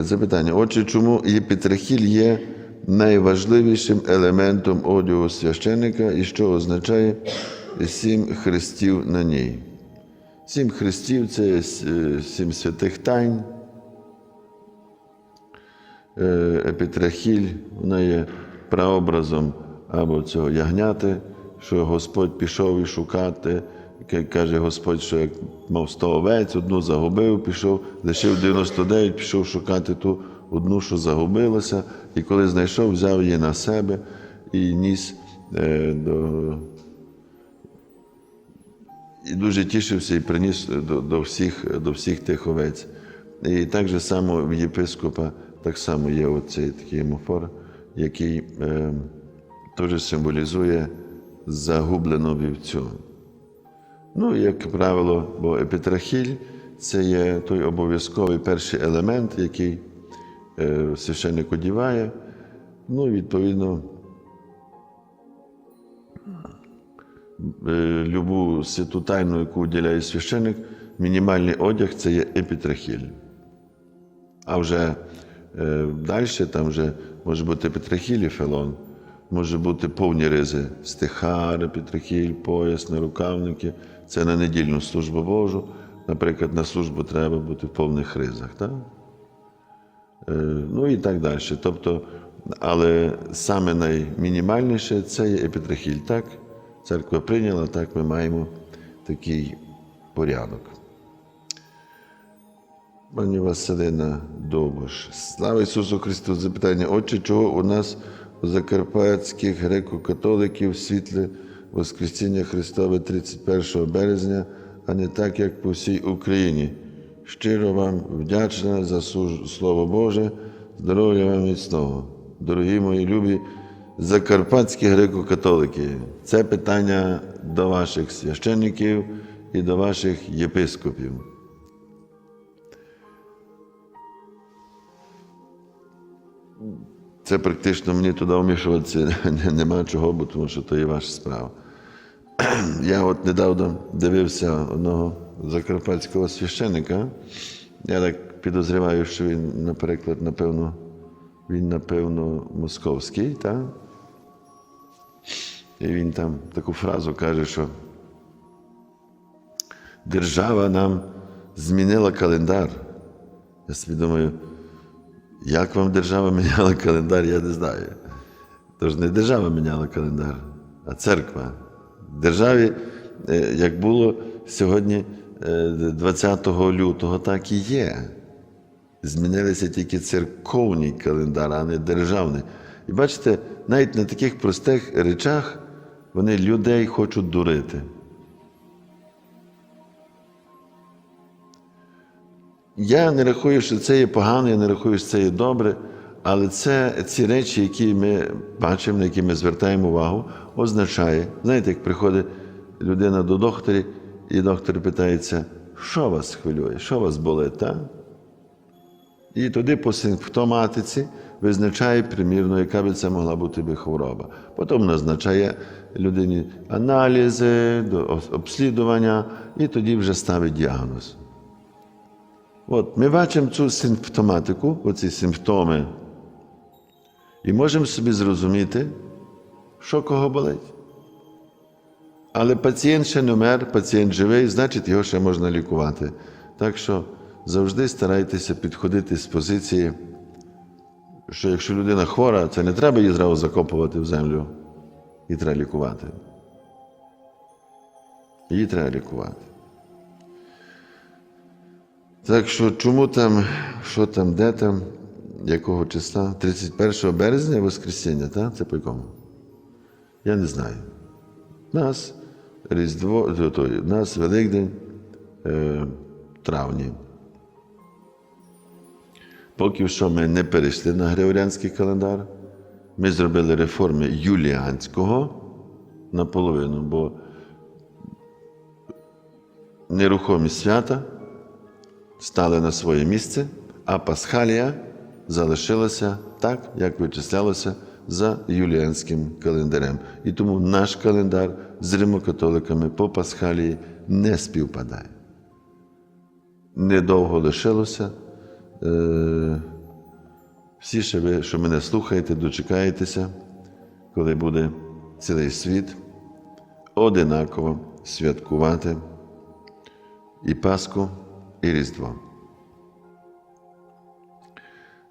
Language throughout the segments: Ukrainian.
Запитання. Отже, чому єпітрахіль є найважливішим елементом одягу священника і що означає сім хрестів на ній? Сім хрестів це е, сім святих тайн. Е, Епітрахіль, вона є прообразом або цього ягняти, що Господь пішов і шукати. Ка- Каже Господь, що як мав 100 овець, одну загубив, пішов, лишив 99, пішов шукати ту одну, що загубилася, і коли знайшов, взяв її на себе і ніс е, до. І дуже тішився і приніс до, до, всіх, до всіх тих овець. І так же само в єпископа так само є оцей такий емофор, який е, теж символізує загублену вівцю. Ну, як правило, бо епітрахіль це є той обов'язковий перший елемент, який е, священник одіває. Ну, відповідно, е, любу святу тайну, яку уділяє священник, мінімальний одяг це є епітрахіль. А вже е, далі там вже може бути епітрахіль і фелон, може бути повні ризи, стихар, епітрахіль, пояс, нарукавники. Це на недільну службу Божу. Наприклад, на службу треба бути в повних ризах. Так? Е, ну і так далі. Тобто, але саме наймінімальніше це є епітрахіль. Так, церква прийняла, так ми маємо такий порядок. Пані Василина Довбуш. Слава Ісусу Христу! Запитання. Отче, чого у нас закарпатських греко-католиків світле Воскресіння Христове 31 березня, а не так, як по всій Україні. Щиро вам вдячна за Слово Боже, здоров'я вам міцного. Дорогі мої любі закарпатські греко-католики. Це питання до ваших священників і до ваших єпископів. Це практично мені туди вмішуватися нема чого, бо тому що то є ваша справа. Я от недавно дивився одного закарпатського священика. Я так підозріваю, що він, наприклад, напевно, він, напевно, московський, так? І він там таку фразу каже, що держава нам змінила календар. Я собі думаю, як вам держава міняла календар, я не знаю. Тож не держава міняла календар, а церква. Державі, е, як було сьогодні, е, 20 лютого, так і є. Змінилися тільки церковний календар, а не державний. І бачите, навіть на таких простих речах вони людей хочуть дурити. Я не рахую, що це є погано, я не рахую, що це є добре, але це ці речі, які ми бачимо, на які ми звертаємо увагу, означає, знаєте, як приходить людина до доктора, і доктор питається, що вас хвилює, що вас болить, так? І тоді по симптоматиці визначає примірно, яка би це могла бути би хвороба. Потім назначає людині аналізи, обслідування, і тоді вже ставить діагноз. От, ми бачимо цю симптоматику, оці симптоми, і можемо собі зрозуміти, що кого болить. Але пацієнт ще не вмер, пацієнт живий, значить його ще можна лікувати. Так що завжди старайтеся підходити з позиції, що якщо людина хвора, це не треба її зразу закопувати в землю і треба лікувати. Її треба лікувати. Так що чому там, що там, де там, якого числа? 31 березня Воскресіння, так? Це по якому? Я не знаю. Нас Різдво, то, нас Великдень е, травні. Поки що ми не перейшли на Григоріанський календар. Ми зробили реформи Юліанського наполовину, бо нерухомі свята стали на своє місце, а Пасхалія залишилася так, як вичислялося за юліанським календарем. І тому наш календар з римокатоликами по Пасхалії не співпадає. Недовго лишилося. Е- всі ще ви, що мене слухаєте, дочекаєтеся, коли буде цілий світ одинаково святкувати і Пасху, і Різдво.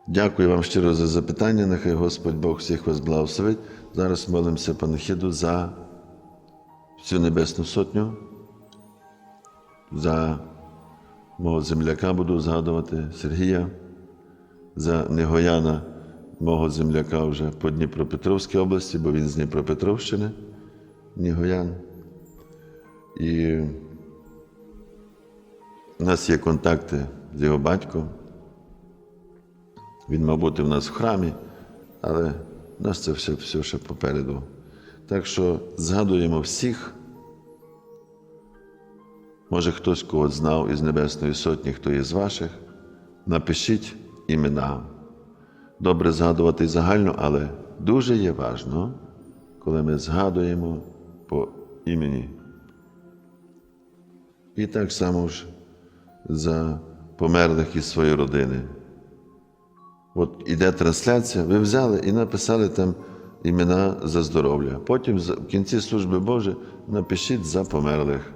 Дякую вам щиро за запитання. Нехай Господь Бог всіх вас благословить. Зараз молимося панахіду за всю Небесну Сотню, за мого земляка буду згадувати Сергія, за Негояна, мого земляка вже по Дніпропетровській області, бо він з Дніпропетровщини, Негоян. І у нас є контакти з його батьком. Він, мав бути в нас в храмі, але у нас це все, все ще попереду. Так що згадуємо всіх. Може, хтось кого знав із Небесної Сотні, хто є з ваших, напишіть імена. Добре згадувати загально, але дуже є важно, коли ми згадуємо по імені. І так само ж за померлих із своєї родини. От іде трансляція, ви взяли і написали там імена за здоров'я. Потім в кінці служби Божої напишіть за померлих.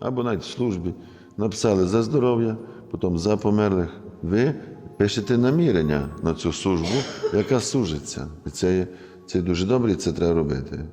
Або навіть в службі написали за здоров'я, потім за померлих. Ви пишете намірення на цю службу, яка служиться. І це, це дуже добре, і це треба робити.